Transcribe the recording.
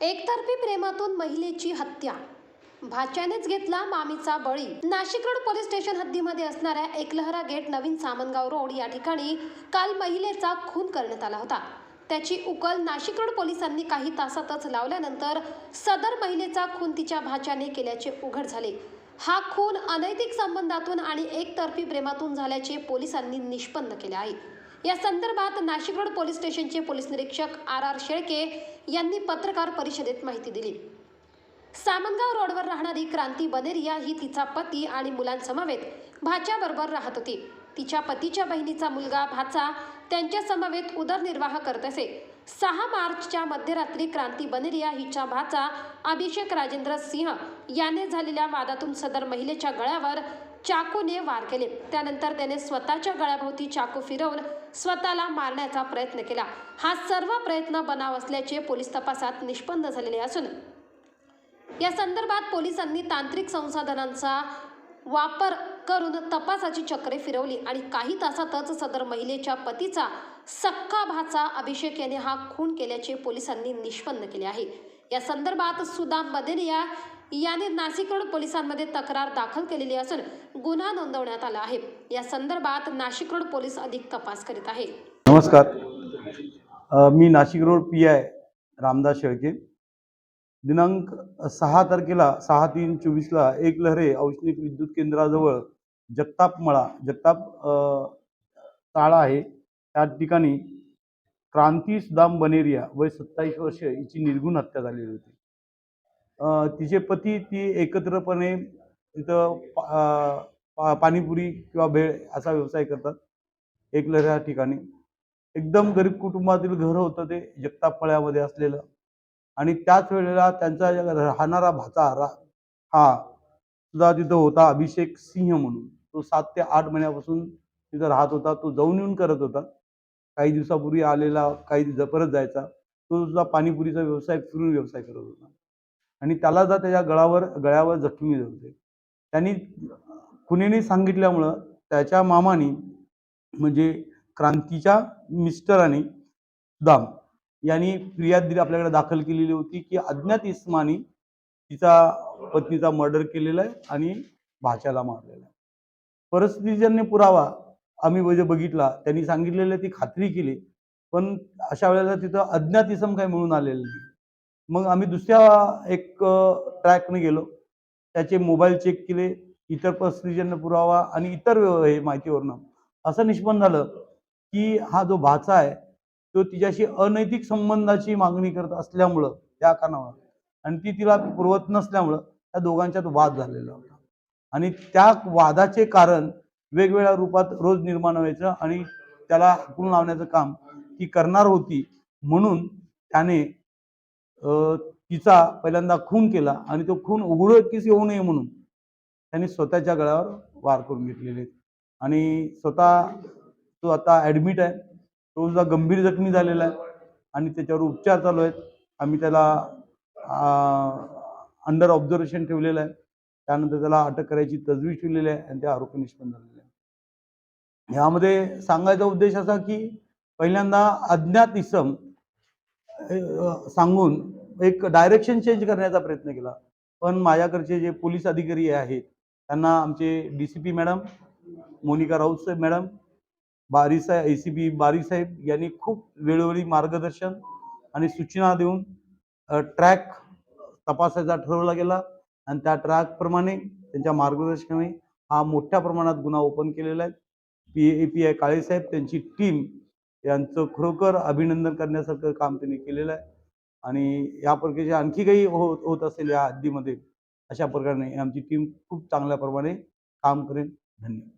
एकतर्फी प्रेमातून महिलेची हत्या. भाच्यानेच घेतला मामीचा बळी. नाशिक रोड पोलीस स्टेशन हद्दीमध्ये असणाऱ्या एकलहरा गेट नवीन सामनगाव रोड या ठिकाणी काल महिलेचा खून करण्यात आला होता. त्याची उकल नाशिक रोड पोलिसांनी काही तासातच लावल्यानंतर सदर महिलेचा खून तिच्या भाच्याने केल्याचे उघड झाले. हा खून अनैतिक संबंधातून आणि एकतर्फी प्रेमातून झाल्याचे पोलिसांनी निष्पन्न केले आहे. या संदर्भात नाशिक रोड पोलीस स्टेशनचे पोलीस निरीक्षक आर आर शेळके यांनी पत्रकार परिषदेत माहिती दिली. सामनगाव रोडवर राहणारी क्रांती बनेरिया ही तिचा पती आणि मुलांसमवेत भाच्याबरोबर राहत होती. तिच्या पतीच्या बहिणीचा मुलगा भाचा त्यांच्या समवेत उदरनिर्वाह करत असे. सहा मार्चच्या मध्यरात्री क्रांती बनेरिया हिच्या भाचा अभिषेक राजेंद्र सिंह याने झालेल्या वादातून सदर महिलेच्या गळ्यावर चाकूने वार केले. त्यानंतर त्याने स्वतःच्या गळ्याभोवती चाकू फिरवून स्वतःला मारण्याचा प्रयत्न केला. हा सर्व प्रयत्न बनाव असल्याचे पोलीस तपासात निष्पन्न झालेले असून या संदर्भात पोलिसांनी तांत्रिक संसाधनांचा वापर करून तपासाची चक्रे फिरवली आणि काही तासातच सदर महिलेच्या पतीचा सक्का भाचा अभिषेक याने हा खून केल्याचे पोलिसांनी निष्पन्न केले आहे. या संदर्भात सुदाम बदेरिया याने नाशिक रोड पोलिसांमध्ये तक्रार दाखल केलेली असून गुन्हा नोंदवण्यात आला आहे. या संदर्भात नाशिक रोड पोलीस अधिक तपास करीत आहे नमस्कार. मी Nashik road P I Ramdas Shelke. दिनांक सहा तारखेला सहा तीन चोवीसला एक लहरे औष्णिक विद्युत केंद्राजवळ जगताप मळा जगताप ताळा आहे. त्या ठिकाणी क्रांती सुदाम बनेरिया वय सत्तावीस वर्ष हिची निर्गुण हत्या झालेली होती. तिचे पती ती एकत्रपणे तिथं पा- पा- पाणीपुरी किंवा भेळ असा व्यवसाय करतात. एकलऱ्या ठिकाणी. एकदम गरीब कुटुंबातील घर होतं ते जगताप मळ्यामध्ये असलेलं. आणि त्याच वेळेला त्यांचा राहणारा भाचा रा हा सुद्धा तिथं होता अभिषेक सिंह म्हणून. तो सात ते आठ महिन्यापासून तिथं राहत होता. तो जाऊन येऊन करत होता. काही दिवसापूर्वी आलेला काही दिवसा परत जायचा. तो सुद्धा पाणीपुरीचा व्यवसाय फिरून व्यवसाय करत होता. आणि त्याला जर त्याच्या गळावर गळ्यावर जखमी होते. त्यांनी खुनेने सांगितल्यामुळं त्याच्या मामानी म्हणजे क्रांतीच्या मिस्टराने दाम यांनी फिर्याद दिली आपल्याकडे दाखल केलेली होती की अज्ञात इस्मानी तिचा पत्नीचा मर्डर केलेला आहे आणि भाच्याला मारलेला आहे. परिस्थितीजन्य पुरावा आम्ही म्हणजे बघितला त्यांनी सांगितलेलं ती खात्री केली. पण अशा वेळेला तिथं अज्ञात इसम काही मिळून आलेलं नाही. मग आम्ही दुसऱ्या एक ट्रॅकने गेलो. त्याचे मोबाईल चेक केले इतर परिस्थितीजन्य पुरावा आणि इतर हे माहितीवरनं. असं निष्पन्न झालं की हा जो भाचा आहे तो तिच्याशी अनैतिक संबंधाची मागणी करत असल्यामुळं त्या कारणावर आणि ती तिला पुरवत नसल्यामुळं त्या दोघांच्यात वाद झालेला होता. आणि त्या वादाचे कारण वेगवेगळ्या रूपात रोज निर्माण व्हायचं आणि त्याला हाकलून लावण्याचं काम ती करणार होती म्हणून त्याने तिचा पहिल्यांदा खून केला आणि तो खून उघडकीस येऊ नये म्हणून त्यांनी स्वतःच्या गळ्यावर वार करून घेतलेले. आहेत आणि स्वतः तो आता ॲडमिट आहे. तो सुद्धा गंभीर जखमी झालेला आहे आणि त्याच्यावर उपचार चालू आहेत. आम्ही त्याला अंडर ऑब्झर्वेशन ठेवलेलं आहे. त्यानंतर त्याला अटक करायची तजवीज ठेवलेली आहे आणि त्या आरोपी निष्पन्न झालेले आहे यामध्ये सांगायचा उद्देश असा की पहिल्यांदा अज्ञात इसम सांगून एक डायरेक्शन चेंज करण्याचा प्रयत्न केला. पण माझ्याकडचे जे पोलीस अधिकारी आहेत त्यांना आमचे D C P madam Monika Raut साहेब मॅडम बारी साहेब ए सी पी बारी साहेब यांनी खूप वेळोवेळी मार्गदर्शन आणि सूचना देऊन ट्रॅक तपासायचा ठरवला गेला. आणि त्या ट्रॅकप्रमाणे त्यांच्या मार्गदर्शनाने हा मोठ्या प्रमाणात गुन्हा ओपन केलेला आहे. पी ए पी आय काळेसाहेब त्यांची टीम यांचं खरोखर अभिनंदन करण्यासारखं काम त्यांनी केलेलं आहे. आणि या प्रकारचे आणखी काही होत होत असेल या हद्दीमध्ये अशा प्रकारे आमची टीम खूप चांगल्या प्रमाणे काम करेल. धन्यवाद.